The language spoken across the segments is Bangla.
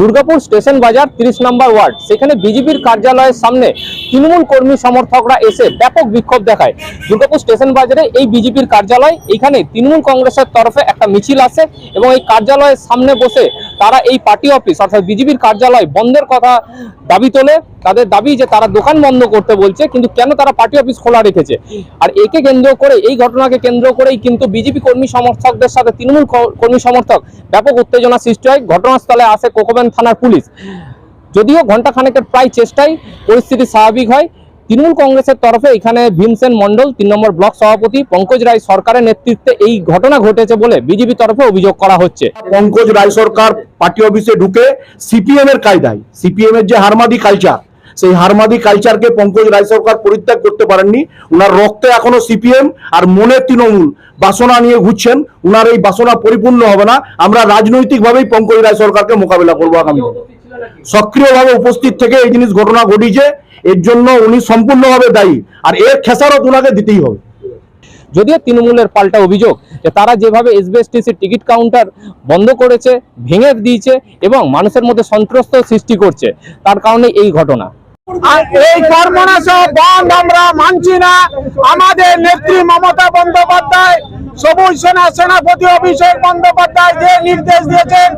দুর্গাপুর স্টেশন বাজার তিরিশ নম্বর ওয়ার্ড। সেখানে বিজেপির কার্যালয়ের সামনে তৃণমূল কর্মী সমর্থকরা এসে ব্যাপক বিক্ষোভ দেখায়। দুর্গাপুর স্টেশন বাজারে এই বিজেপির কার্যালয়, এখানে তৃণমূল কংগ্রেসের তরফে একটা মিছিল আসে এবং এই কার্যালয়ের সামনে বসে তারা এই পার্টি অফিস, অর্থাৎ বিজেপির কার্যালয় বন্ধের কথা দাবি তোলে। তাদের দাবি যে তারা দোকান বন্ধ করতে বলছে, কিন্তু কেন তারা পার্টি অফিস খোলা রেখেছে? আর একে কেন্দ্র করে, এই ঘটনাকে কেন্দ্র করেই কিন্তু বিজেপি কর্মী সমর্থকদের সাথে তৃণমূল কর্মী সমর্থক ব্যাপক উত্তেজনা সৃষ্টি হয়। ঘটনাস্থলে আসে কোকোবেন থানার পুলিশ। যদিও ঘণ্টা খানেকের প্রায় চেষ্টায় পরিস্থিতি স্বাভাবিক হয়। তৃণমূল কংগ্রেসের তরফে এখানে ভীমসেন মন্ডল তিন নম্বর ব্লক সভাপতি পঙ্কজ রায় সরকারের নেতৃত্বে এই ঘটনা ঘটেছে বলে বিজেপি তরফে অভিযোগ করা হচ্ছে। পঙ্কজ রায় সরকার পার্টি অফিসে ঢুকে সিপিএম এর কায়দায়, সিপিএম এর যে হারমাদি কালচার সেই হারমাদি কালচারকে পঙ্কজ রায় সরকার পরিত্যাগ করতে পারেননি। উনার রক্তে এখনও সিপিএম আর মনে তৃণমূল বাসনা নিয়ে ঘুরছেন। উনার এই বাসনা পরিপূর্ণ হবে না। আমরা রাজনৈতিকভাবেই পঙ্কজ রায় সরকারকে মোকাবিলা করব আগামী। সক্রিয়ভাবে উপস্থিত থেকে এই জিনিস ঘটনা ঘটিয়েছে এর জন্য উনি সম্পূর্ণভাবে দায়ী। আর এর খেসারত ওনাকে দিতেই হবে। যদিও তৃণমূলের পাল্টা অভিযোগ যে তারা যেভাবে এসবিএসটিসির টিকিট কাউন্টার বন্ধ করেছে, ভেঙে দিয়েছে এবং মানুষের মধ্যে সন্ত্রস্ত সৃষ্টি করছে, তার কারণে এই ঘটনা। এই কর্মনাশ বন্ধ আমরা মানছি না। আমাদের নেত্রী মমতা বন্দ্যোপাধ্যায়, সবুজ সেনা সেনাপতি অভিষেক বন্দ্যোপাধ্যায় যে নির্দেশ দিয়েছেন,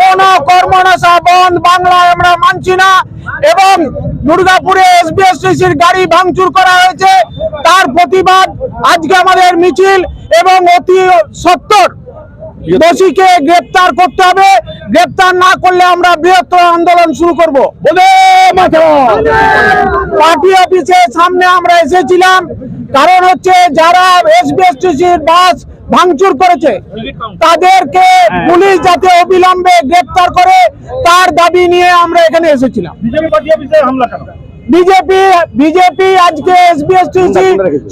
কোন কর্মনাশা বন্ধ বাংলায় আমরা মানছি না। এবং দুর্গাপুরে এসবিএসটিসির গাড়ি ভাঙচুর করা হয়েছে। তার প্রতিবাদ আজকে আমাদের মিছিল এবং অতি সত্তর দোষীকে গ্রেপ্তার করতে হবে। গ্রেপ্তার না করলে আমরা বৃহত্তর আন্দোলন শুরু করব। পার্টি অফিসের সামনে আমরা এসেছিলাম। কারণ হচ্ছে যারা এসবিএসটিসির বাস ভাঙচুর করেছে তাদেরকে পুলিশ যাতে অবিলম্বে গ্রেপ্তার করে তার দাবি নিয়ে আমরা এখানে এসেছিলাম। বিজেপি বিজেপি আজকে এসবিএসটিসি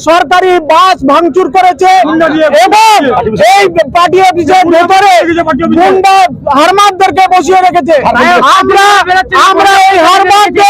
সরকারি বাস ভাঙচুর করেছে। এবং এই পার্টি অফিসের ভেতরে গুন্ডা বসিয়ে রেখেছে। আমরা আমরা এই হারমাদকে